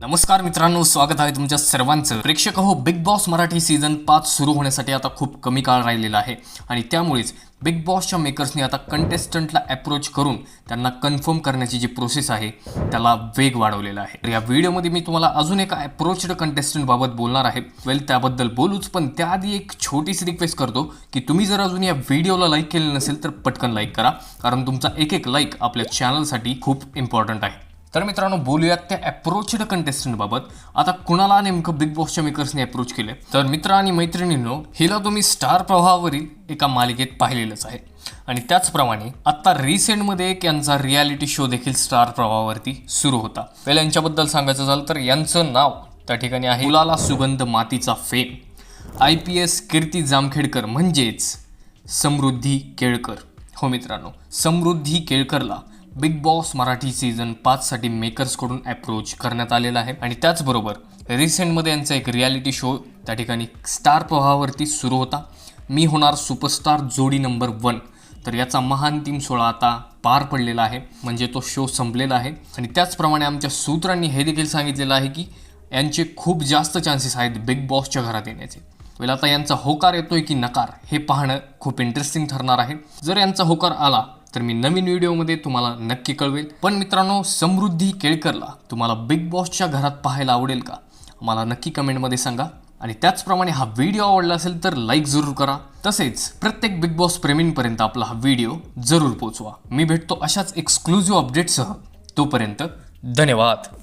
नमस्कार मित्रांनो स्वागत आहे तुमच्या सर्वांचं. प्रेक्षक हो बिग बॉस मराठी सीझन पाच सुरू होण्यासाठी आता खूप कमी काळ राहिलेला आहे. आणि त्यामुळेच बिग बॉसच्या मेकर्सनी आता कंटेस्टंटला अप्रोच करून त्यांना कन्फर्म करण्याची जी प्रोसेस आहे त्याला वेग वाढवलेला आहे. तर या व्हिडिओमध्ये मी तुम्हाला अजून एका अप्रोच्ड कंटेस्टंटबाबत बोलणार आहे. वेल त्याबद्दल बोलूच पण त्याआधी एक छोटीशी रिक्वेस्ट करतो की तुम्ही जर अजून या व्हिडिओला लाईक केले नसेल तर पटकन लाईक करा. कारण तुमचा एक एक लाईक आपल्या चॅनलसाठी खूप इम्पॉर्टंट आहे. तर मित्रांनो बोलूयात त्या अप्रोचड कंटेस्टंटबाबत आता कुणाला नेमकं बिग बॉसच्या मेकर्सने अप्रोच केले तर मित्र आणि मैत्रिणींनो हिला तुम्ही स्टार प्रवाहावरील एका मालिकेत पाहिलेलंच आहे. आणि त्याचप्रमाणे आत्ता रिसेंटमध्ये एक यांचा रियालिटी शो देखील स्टार प्रवाहावरती सुरू होता. पहिल्या यांच्याबद्दल सांगायचं झालं तर यांचं नाव त्या ठिकाणी आहे मुलाला सुगंध मातीचा fame I P S Kirti Jamkhedkar म्हणजेच समृद्धी केळकर. हो मित्रांनो समृद्धी केळकरला बिग बॉस मराठी सीझन पाचसाठी मेकर्सकडून अप्रोच करण्यात आलेला आहे. आणि त्याचबरोबर रिसेंटमध्ये यांचा एक रियालिटी शो त्या ठिकाणी स्टार प्रवाहावरती सुरू होता. मी होणार सुपरस्टार जोडी नंबर वन तर याचा महांतिम सोहळा आता पार पडलेला आहे. म्हणजे तो शो संपलेला आहे. आणि त्याचप्रमाणे आमच्या सूत्रांनी हे देखील सांगितलेलं आहे की यांचे खूप जास्त चान्सेस आहेत बिग बॉसच्या घरात येण्याचे. वेळ आता यांचा होकार येतोय की नकार हे पाहणं खूप इंटरेस्टिंग ठरणार आहे. जर यांचा होकार आला तर मी नवीन व्हिडिओमध्ये तुम्हाला नक्की कळवेल. पण मित्रांनो समृद्धी केळकरला तुम्हाला बिग बॉसच्या घरात पाहायला आवडेल का? मला नक्की कमेंटमध्ये सांगा. आणि त्याचप्रमाणे हा व्हिडिओ आवडला असेल तर लाईक जरूर करा. तसेच प्रत्येक बिग बॉस प्रेमींपर्यंत आपला हा व्हिडिओ जरूर पोचवा मी भेटतो अशाच एक्सक्लुझिव्ह अपडेटसह तोपर्यंत धन्यवाद.